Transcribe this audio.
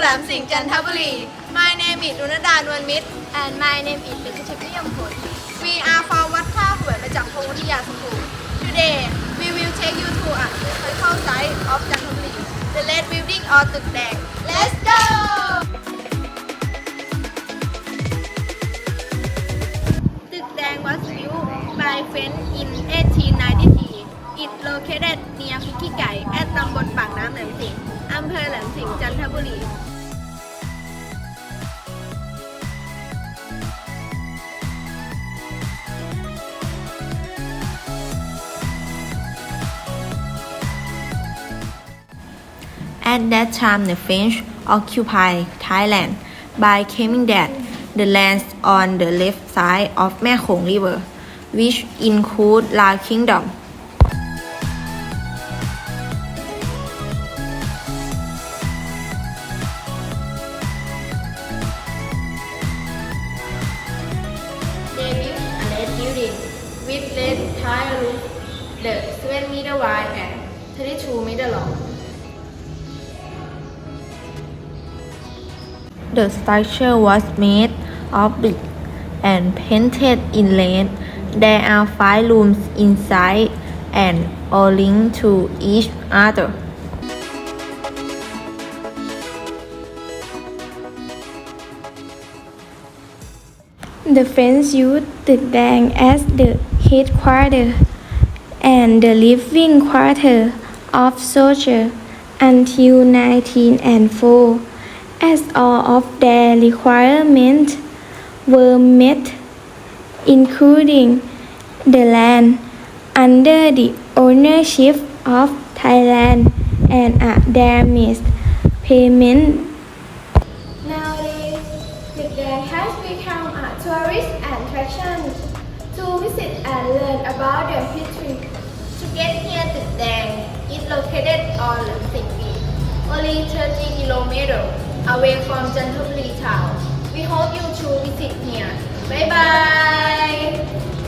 แหลมสิงห์จันทบุรี My name is ดุนดานวลมิตร and my name is เป็นชิพยมพล We are from วัดท่าหวยมาจากพงวิทยาสกูล Today we will take you to a historical site of จันทบุรี The Red Building or ตึกแดง Let's go ตึกแดง was built by French in 1893 It located near พิกี้ไก่ at ตำบลปากน้ำแหลมสิงห์อำเภอแหลมสิงห์จันทบุรี At that time, the French occupied Thailand by claiming that the lands on the left side of Mekong River, which include La Kingdom, the 7 meter wide and 32 meter long. The structure was made of brick and painted in red. There are five rooms inside and all linked to each other. The French used the bank as the headquarters and the living quarter of soldiers until 1904 as all of their requirements were met, including the land under the ownership of Thailand and a damaged payment Nowadays, Tikdang has become a tourist attraction to visit and learn about the history. To get here to Dang is located on Lam Beach, only 30 kilometers away from Chantaburi town. We hope you to visit here. Bye bye!